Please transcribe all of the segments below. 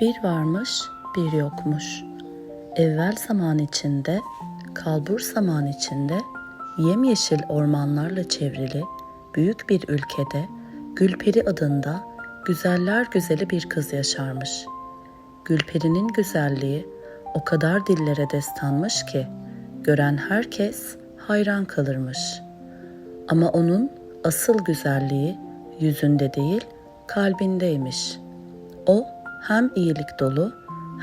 Bir varmış, bir yokmuş. Evvel zaman içinde, kalbur zaman içinde, yemyeşil ormanlarla çevrili büyük bir ülkede Gülperi adında güzeller güzeli bir kız yaşarmış. Gülperi'nin güzelliği o kadar dillere destanmış ki gören herkes hayran kalırmış. Ama onun asıl güzelliği yüzünde değil kalbindeymiş. O hem iyilik dolu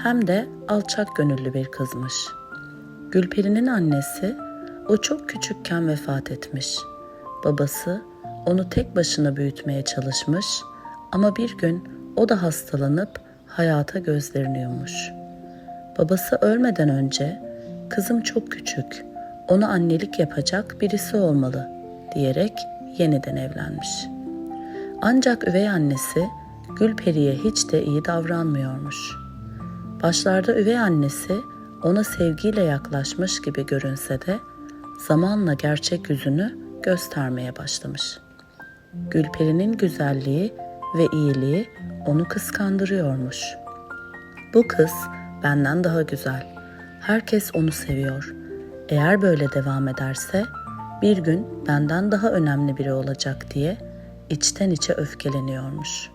hem de alçak gönüllü bir kızmış. Gülperi'nin annesi o çok küçükken vefat etmiş. Babası onu tek başına büyütmeye çalışmış ama bir gün o da hastalanıp hayata gözlerini yummuş. Babası ölmeden önce kızım çok küçük, ona annelik yapacak birisi olmalı diyerek yeniden evlenmiş. Ancak üvey annesi Gülperi'ye hiç de iyi davranmıyormuş. Başlarda üvey annesi ona sevgiyle yaklaşmış gibi görünse de zamanla gerçek yüzünü göstermeye başlamış. Gülperi'nin güzelliği ve iyiliği onu kıskandırıyormuş. Bu kız benden daha güzel. Herkes onu seviyor. Eğer böyle devam ederse bir gün benden daha önemli biri olacak diye içten içe öfkeleniyormuş.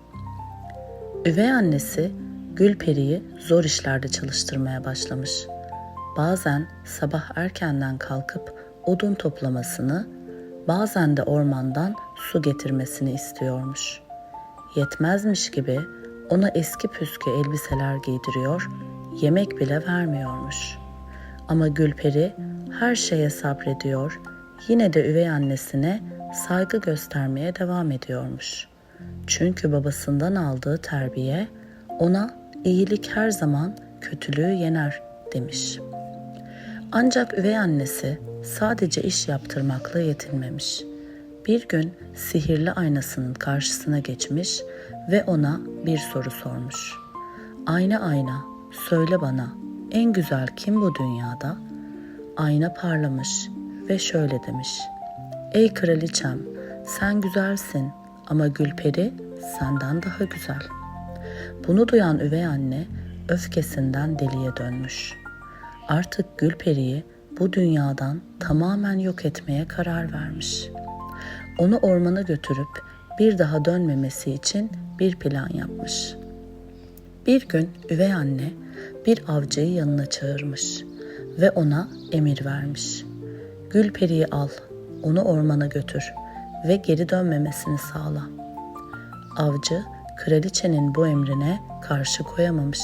Üvey annesi Gülperi'yi zor işlerde çalıştırmaya başlamış. Bazen sabah erkenden kalkıp odun toplamasını, bazen de ormandan su getirmesini istiyormuş. Yetmezmiş gibi ona eski püskü elbiseler giydiriyor, yemek bile vermiyormuş. Ama Gülperi her şeye sabrediyor, yine de üvey annesine saygı göstermeye devam ediyormuş. Çünkü babasından aldığı terbiye ona iyilik her zaman kötülüğü yener demiş. Ancak üvey annesi sadece iş yaptırmakla yetinmemiş. Bir gün sihirli aynasının karşısına geçmiş ve ona bir soru sormuş. Ayna ayna, söyle bana, en güzel kim bu dünyada? Ayna parlamış ve şöyle demiş. Ey kraliçem, sen güzelsin ama Gülperi senden daha güzel. Bunu duyan üvey anne öfkesinden deliye dönmüş. Artık Gülperi'yi bu dünyadan tamamen yok etmeye karar vermiş. Onu ormana götürüp bir daha dönmemesi için bir plan yapmış. Bir gün üvey anne bir avcıyı yanına çağırmış ve ona emir vermiş. Gülperi'yi al, onu ormana götür ve geri dönmemesini sağla. Avcı kraliçenin bu emrine karşı koyamamış.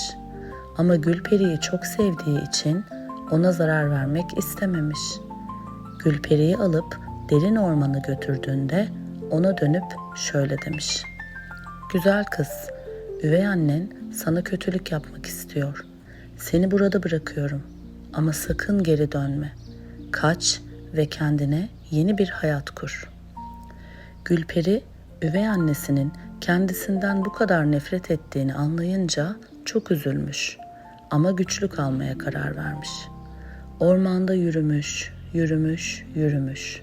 Ama Gülperi'yi çok sevdiği için ona zarar vermek istememiş. Gülperi'yi alıp derin ormanı götürdüğünde ona dönüp şöyle demiş. Güzel kız, üvey annen sana kötülük yapmak istiyor. Seni burada bırakıyorum ama sakın geri dönme. Kaç ve kendine yeni bir hayat kur. Gülperi, üvey annesinin kendisinden bu kadar nefret ettiğini anlayınca çok üzülmüş ama güçlü kalmaya karar vermiş. Ormanda yürümüş, yürümüş, yürümüş.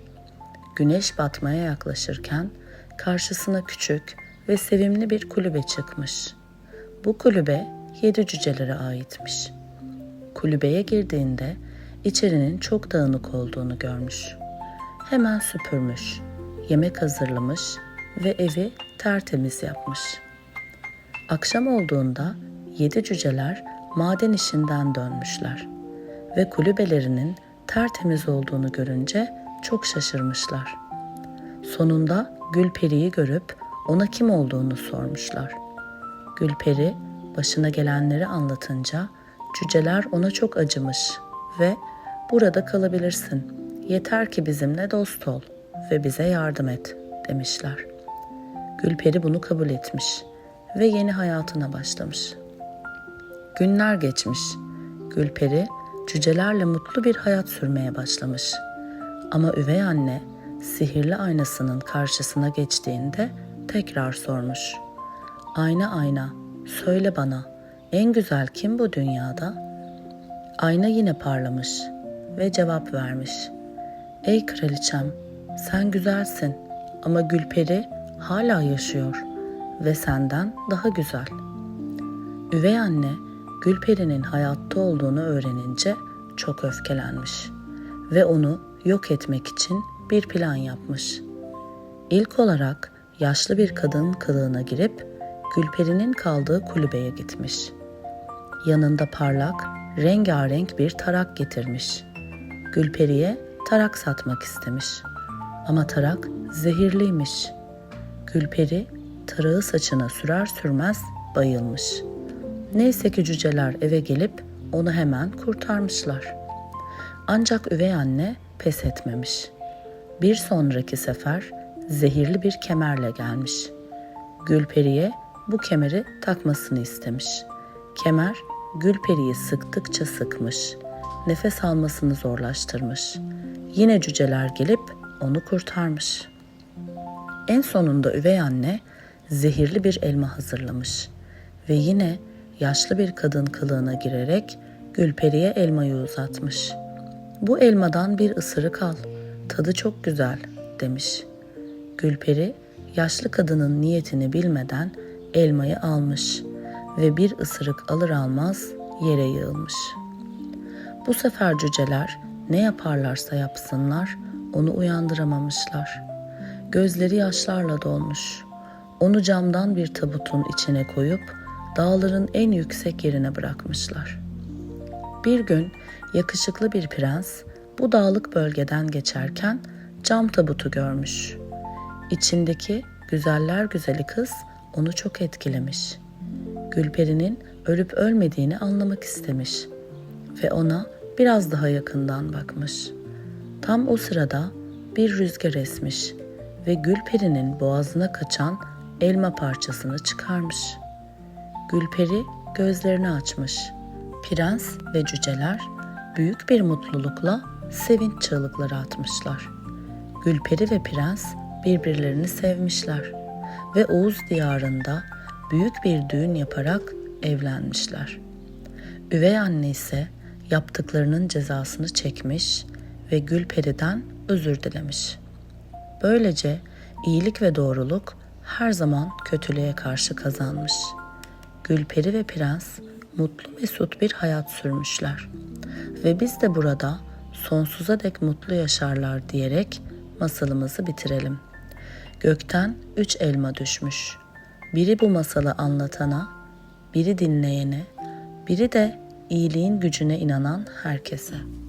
Güneş batmaya yaklaşırken karşısına küçük ve sevimli bir kulübe çıkmış. Bu kulübe yedi cücelere aitmiş. Kulübeye girdiğinde içerinin çok dağınık olduğunu görmüş. Hemen süpürmüş, yemek hazırlamış ve evi tertemiz yapmış. Akşam olduğunda yedi cüceler maden işinden dönmüşler ve kulübelerinin tertemiz olduğunu görünce çok şaşırmışlar. Sonunda Gülperi'yi görüp ona kim olduğunu sormuşlar. Gülperi başına gelenleri anlatınca cüceler ona çok acımış ve burada kalabilirsin. Yeter ki bizimle dost ol ve bize yardım et demişler. Gülperi bunu kabul etmiş ve yeni hayatına başlamış. Günler geçmiş. Gülperi cücelerle mutlu bir hayat sürmeye başlamış. Ama üvey anne sihirli aynasının karşısına geçtiğinde tekrar sormuş. Ayna ayna, söyle bana, en güzel kim bu dünyada? Ayna yine parlamış ve cevap vermiş. Ey kraliçem, sen güzelsin ama Gülperi hala yaşıyor ve senden daha güzel. Üvey anne Gülperi'nin hayatta olduğunu öğrenince çok öfkelenmiş ve onu yok etmek için bir plan yapmış. İlk olarak yaşlı bir kadın kılığına girip Gülperi'nin kaldığı kulübeye gitmiş. Yanında parlak, rengarenk bir tarak getirmiş. Gülperi'ye tarak satmak istemiş. Ama tarak zehirliymiş. Gülperi tarağı saçına sürer sürmez bayılmış. Neyse ki cüceler eve gelip onu hemen kurtarmışlar. Ancak üvey anne pes etmemiş. Bir sonraki sefer zehirli bir kemerle gelmiş. Gülperi'ye bu kemeri takmasını istemiş. Kemer Gülperi'yi sıktıkça sıkmış. Nefes almasını zorlaştırmış. Yine cüceler gelip onu kurtarmış. En sonunda üvey anne zehirli bir elma hazırlamış ve yine yaşlı bir kadın kılığına girerek Gülperi'ye elmayı uzatmış. Bu elmadan bir ısırık al, tadı çok güzel demiş. Gülperi yaşlı kadının niyetini bilmeden elmayı almış ve bir ısırık alır almaz yere yığılmış. Bu sefer cüceler ne yaparlarsa yapsınlar onu uyandıramamışlar. Gözleri yaşlarla dolmuş. Onu camdan bir tabutun içine koyup dağların en yüksek yerine bırakmışlar. Bir gün yakışıklı bir prens bu dağlık bölgeden geçerken cam tabutu görmüş. İçindeki güzeller güzeli kız onu çok etkilemiş. Gülperi'nin ölüp ölmediğini anlamak istemiş ve ona biraz daha yakından bakmış. Tam o sırada bir rüzgar esmiş ve Gülperi'nin boğazına kaçan elma parçasını çıkarmış. Gülperi gözlerini açmış. Prens ve cüceler büyük bir mutlulukla sevinç çığlıkları atmışlar. Gülperi ve prens birbirlerini sevmişler ve Oğuz diyarında büyük bir düğün yaparak evlenmişler. Üvey anne ise yaptıklarının cezasını çekmiş ve Gülperi'den özür dilemiş. Böylece iyilik ve doğruluk her zaman kötülüğe karşı kazanmış. Gülperi ve prens mutlu mesut bir hayat sürmüşler. Ve biz de burada sonsuza dek mutlu yaşarlar diyerek masalımızı bitirelim. Gökten üç elma düşmüş. Biri bu masalı anlatana, biri dinleyene, biri de iyiliğin gücüne inanan herkese.''